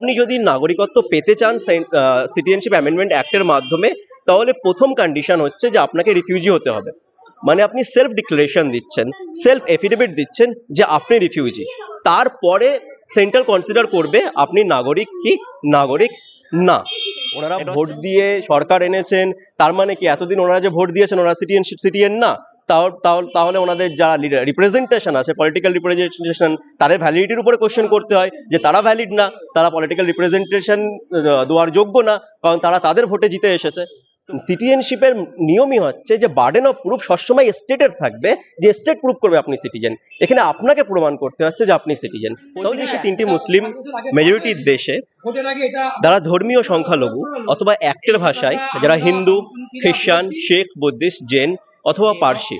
আপনি যদি নাগরিকত্ব পেতে চান সিটিজেনশিপ অ্যামেন্ডমেন্ট অ্যাক্টের মাধ্যমে তাহলে প্রথম কন্ডিশন হচ্ছে যে আপনাকে রিফিউজি হতে হবে। মানে আপনি সেলফ ডিক্লারেশন দিচ্ছেন সেলফ এফিডেভিট দিচ্ছেন যে আপনি রিফিউজি তারপরে সেন্ট্রাল কনসিডার করবে আপনি নাগরিক কি নাগরিক না। ওনারা ভোট দিয়ে সরকার এনেছেন তার মানে কি এতদিন ওনারা যে ভোট দিয়েছেন ওনারা সিটিজেনশিপ সিটিজেন না? তাহলে ওনাদের যারা রিপ্রেজেন্টেশন আছে পলিটিক্যাল রিপ্রেজেন্টেশন তাদের ভ্যালিডিটির উপরে কোশ্চেন করতে হয় যে তারা ভ্যালিড না, তারা পলিটিক্যাল রিপ্রেজেন্টেশন দেওয়ার যোগ্য না, কারণ তারা তাদের ভোটে জিতে এসেছে। সিটিজেনশিপের নিয়মই হচ্ছে যে বার্ডেন অফ প্রুফ সবসময় স্টেটের থাকবে, যে স্টেট প্রুফ করবে আপনি সিটিজেন এখানে আপনাকে প্রমাণ করতে হচ্ছে যে আপনি সিটিজেন সৌদি দেশে তিনটি মুসলিম মেজরিটির দেশে, যারা ধর্মীয় সংখ্যালঘু অথবা অ্যাক্টের ভাষায়, যারা হিন্দু, খ্রিস্টান, শেখ, বুদ্ধিস্ট, জৈন অথবা পার্সি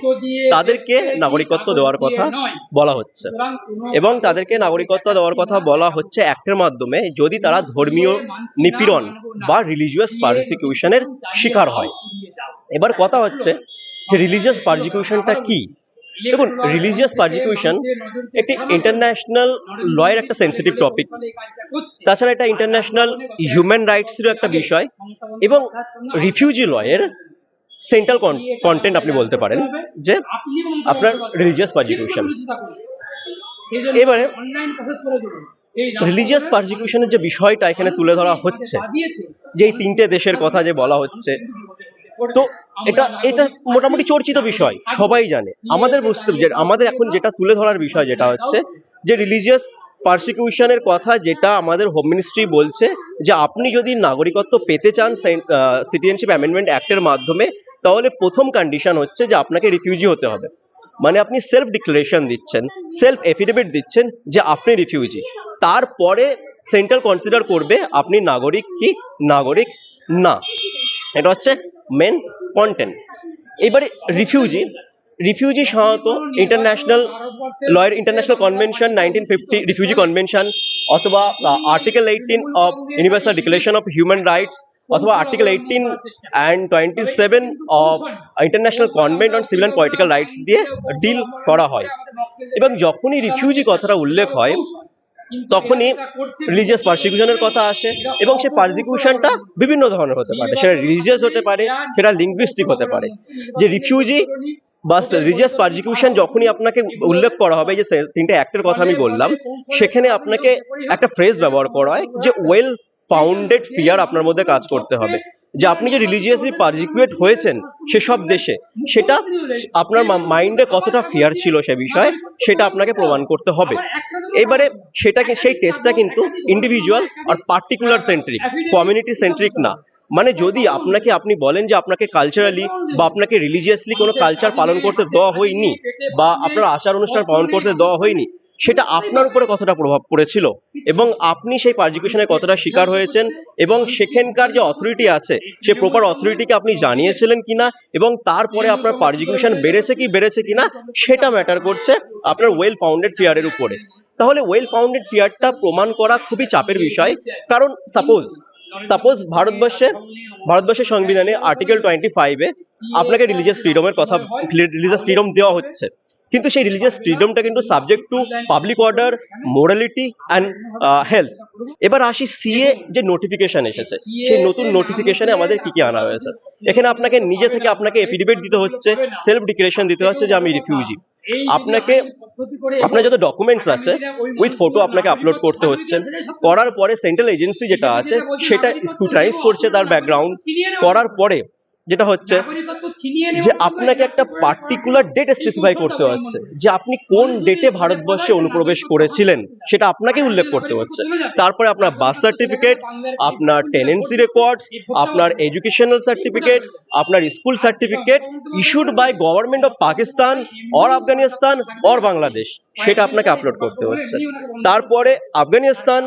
তাদেরকে নাগরিকত্ব দেওয়ার কথা বলা হচ্ছে। এবং তাদেরকে নাগরিকত্ব দেওয়ার কথা বলা হচ্ছে অ্যাক্টের মাধ্যমে যদি তারা ধর্মীয় নিপীড়ন বা রিলিজিয়াস পারসিকিউশনের শিকার হয়। এবার কথা হচ্ছে যে রিলিজিয়াস পারসিকিউশনটা কি? দেখুন রিলিজিয়াস পারসিকিউশন একটি ইন্টারন্যাশনাল লয়ের একটা সেন্সিটিভ টপিক তাছাড়া এটা ইন্টারন্যাশনাল হিউম্যান রাইটসেরও একটা বিষয়। এবং রিফিউজি লয়ের সেন্ট্রাল কন্টেন্ট আপনি বলতে পারেন যে আপনার রিলিজিয়াস পারসিকিউশন এবারে রিলিজিয়াস পারসিকিউশনের যে বিষয়টা এখানে তুলে ধরা হচ্ছে যে এই তিনটে দেশের কথা যে বলা হচ্ছে তো এটা এটা মোটামুটি চর্চিত বিষয় সবাই জানে। আমাদের বুঝতে যে আমাদের এখন যেটা তুলে ধরার বিষয় যেটা হচ্ছে যে রিলিজিয়াস পারসিকিউশনের কথা যেটা আমাদের হোম মিনিস্ট্রি বলছে যে আপনি যদি নাগরিকত্ব পেতে চান সিটিজেনশিপ অ্যামেন্ডমেন্ট অ্যাক্টের মাধ্যমে তাহলে প্রথম কন্ডিশন হচ্ছে যে আপনাকে রিফিউজি হতে হবে। মানে আপনি সেলফ ডিক্লারেশন দিচ্ছেন সেলফ এফিডেভিট দিচ্ছেন যে আপনি রিফিউজি তারপরে সেন্ট্রাল কনসিডার করবে আপনি নাগরিক কি, নাগরিক না। এটা হচ্ছে মেন কন্টেন্ট এবারে রিফিউজি রিফিউজি সাধারণত international লয়ের international convention nineteen fifty refugee convention অথবা article eighteen of universal declaration of human rights অথবা article eighteen and twenty seven of international convent on civil and political rights দিয়ে deal করা হয়। এবং যখনই refugee কথাটা উল্লেখ হয়, তখনই রিলিজিয়াস পারসিকিউশনের কথা আসে এবং সেই পারসিকিউশনটা বিভিন্ন ধরনের হতে পারে। সেটা রিলিজিয়াস হতে পারে, সেটা লিঙ্গুইস্টিক হতে পারে। যে রিফিউজি বা রিলিজিয়াস পারসিকিউশন যখনই আপনাকে উল্লেখ করা হবে যে সে- তিনটে অ্যাক্টের কথা আমি বললাম, সেখানে আপনাকে একটা ফ্রেজ ব্যবহার করা হয় যে ওয়েল ফাউন্ডেড ফিয়ার আপনার মধ্যে কাজ করতে হবে। যে আপনি যে রিলিজিয়াসলি পারজিকুয়েট হয়েছেন সেসব দেশে সেটা আপনার মাইন্ডে কতটা ফিয়ার ছিল সে বিষয়ে সেটা আপনাকে প্রমাণ করতে হবে। এবারে সেটাকে সেই টেস্টটা কিন্তু ইন্ডিভিজুয়াল আর পার্টিকুলার সেন্ট্রিক কমিউনিটি সেন্ট্রিক না। মানে যদি আপনাকে আপনি বলেন যে আপনাকে কালচারালি বা আপনাকে রিলিজিয়াসলি কোনো কালচার পালন করতে দেওয়া হয়নি বা আপনার আচার অনুষ্ঠান পালন করতে দেওয়া হয়নি সেটা আপনার উপরে কতটা প্রভাব পড়েছিল? এবং আপনি সেই পারজিকিউশনের কতটা শিকার হয়েছেন? এবং সেখানকার যে অথরিটি আছে, সে প্রপার অথরিটিকে আপনি জানিয়েছিলেন কিনা? এবং তারপরে আপনার পারজিকিউশন বেড়েছে কি, বেড়েছে কিনা? সেটা ম্যাটার করছে আপনার ওয়েল ফাউন্ডেড ফিয়ারের উপরে। তাহলে ওয়েল ফাউন্ডেড ফিয়ারটা প্রমাণ করা খুবই চাপের বিষয়। কারণ সাপোজ সাপোজ ভারতবর্ষে, ভারতবর্ষের সংবিধানে আর্টিকেল টোয়েন্টি ফাইভে আপনাকে রিলিজিয়াস ফ্রিডমের কথা রিলিজিয়াস ফ্রিডম দেওয়া হচ্ছে। কিন্তু সেই রিলিজিয়াস ফ্রিডমটা কিন্তু subject to public order morality and health এবার আসি সিএ যে নোটিফিকেশন এসেছে। সেই নতুন নোটিফিকেশনে আমাদের কি কি আনা হয়েছে? এখানে আপনাকে নিজে থেকে আপনাকে এফিডেভিট দিতে হচ্ছে সেলফ ডিক্লারেশন দিতে হচ্ছে যে আমি রিফিউজি আপনাকে আপনার যত ডকুমেন্টস আছে উইথ ফটো আপনাকে আপলোড করতে হচ্ছে। করার পরে সেন্ট্রাল এজেন্সি যেটা আছে সেটা স্ক্রুটাইজ করছে তার ব্যাকগ্রাউন্ড করার পরে যেটা হচ্ছে যে আপনাকে একটা পার্টিকুলার ডেট স্পেসিফাই করতে হচ্ছে? যে আপনি কোন ডেটে ভারতবর্ষে অনুপ্রবেশ করেছিলেন সেটা আপনাকে উল্লেখ করতে হচ্ছে। তারপরে আপনার বার্থ সার্টিফিকেট আপনার টেনেন্সি রেকর্ডস আপনার এডুকেশনাল সার্টিফিকেট আপনার school certificate issued by government of Pakistan or Afghanistan or Bangladesh সেটা আপনাকে আপলোড করতে হচ্ছে। তারপরে আফগানিস্তান